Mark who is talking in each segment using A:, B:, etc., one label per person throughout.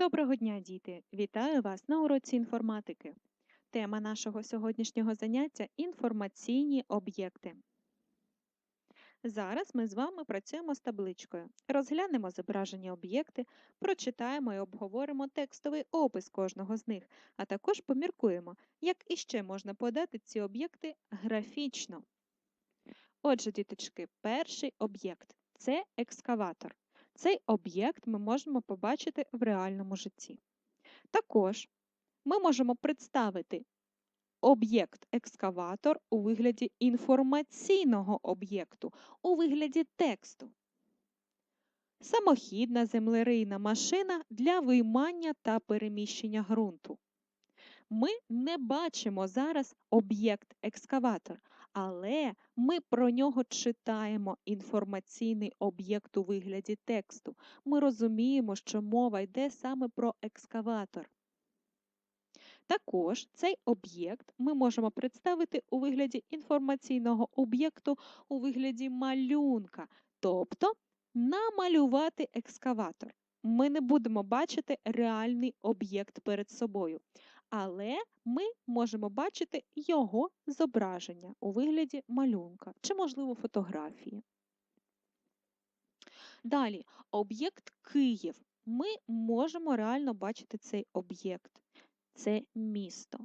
A: Доброго дня, діти! Вітаю вас на уроці інформатики. Тема нашого сьогоднішнього заняття інформаційні об'єкти. Зараз ми з вами працюємо з табличкою. Розглянемо зображені об'єкти, прочитаємо і обговоримо текстовий опис кожного з них, а також поміркуємо, як іще можна подати ці об'єкти графічно. Отже, діточки, перший об'єкт це екскаватор. Цей об'єкт ми можемо побачити в реальному житті. Також ми можемо представити об'єкт екскаватор у вигляді інформаційного об'єкту, у вигляді тексту. Самохідна землерийна машина для виймання та переміщення ґрунту. Ми не бачимо зараз об'єкт екскаватор, але ми про нього читаємо інформаційний об'єкт у вигляді тексту. Ми розуміємо, що мова йде саме про екскаватор. Також цей об'єкт ми можемо представити у вигляді інформаційного об'єкту у вигляді малюнка, тобто намалювати екскаватор. Ми не будемо бачити реальний об'єкт перед собою, але ми можемо бачити його зображення у вигляді малюнка чи, можливо, фотографії. Далі, об'єкт Київ. Ми можемо реально бачити цей об'єкт. Це місто.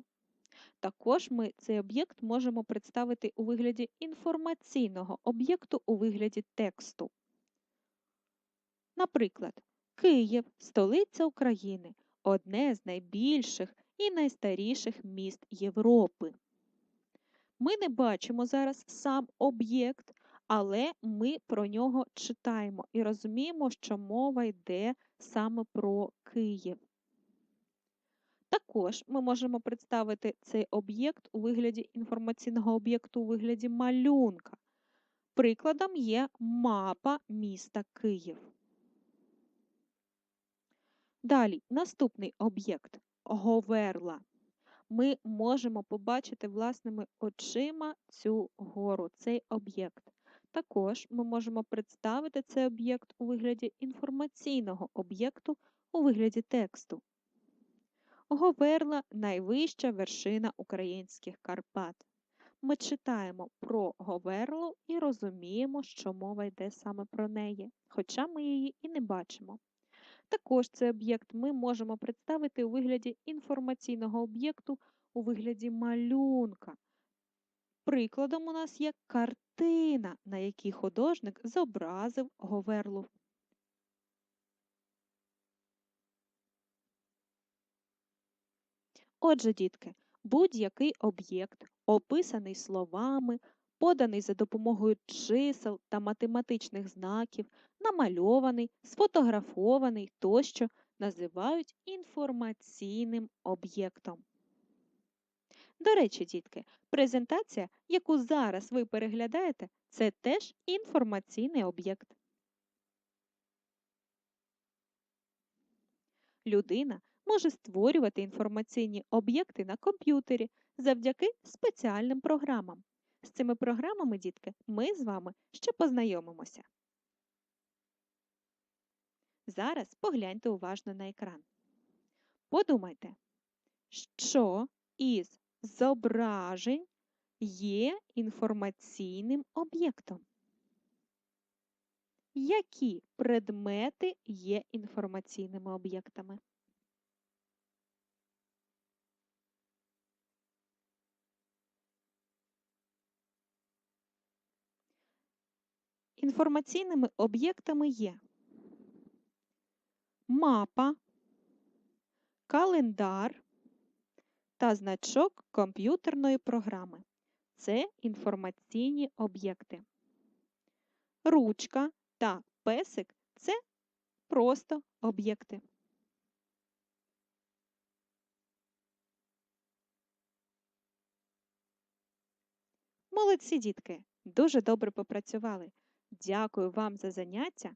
A: Також ми цей об'єкт можемо представити у вигляді інформаційного об'єкту у вигляді тексту. Наприклад, Київ столиця України, одне з найбільших і найстаріших міст Європи. Ми не бачимо зараз сам об'єкт, але ми про нього читаємо і розуміємо, що мова йде саме про Київ. Також ми можемо представити цей об'єкт у вигляді інформаційного об'єкту у вигляді малюнка. Прикладом є мапа міста Київ. Далі, наступний об'єкт Говерла. Ми можемо побачити власними очима цю гору, цей об'єкт. Також ми можемо представити цей об'єкт у вигляді інформаційного об'єкту у вигляді тексту. Говерла найвища вершина українських Карпат. Ми читаємо про Говерлу і розуміємо, що мова йде саме про неї, хоча ми її і не бачимо. Також цей об'єкт ми можемо представити у вигляді інформаційного об'єкту у вигляді малюнка. Прикладом у нас є картина, на якій художник зобразив Говерлу. Отже, дітки, будь-який об'єкт, описаний словами, поданий за допомогою чисел та математичних знаків, намальований, сфотографований тощо називають інформаційним об'єктом. До речі, дітки, презентація, яку зараз ви переглядаєте, це теж інформаційний об'єкт. Людина може створювати інформаційні об'єкти на комп'ютері завдяки спеціальним програмам. З цими програмами, дітки, ми з вами ще познайомимося. Зараз погляньте уважно на екран. Подумайте, що із зображень є інформаційним об'єктом. Які предмети є інформаційними об'єктами? Інформаційними об'єктами є мапа, календар та значок комп'ютерної програми. Це інформаційні об'єкти. Ручка та песик це просто об'єкти. Молодці дітки! Дуже добре попрацювали. Дякую вам за заняття.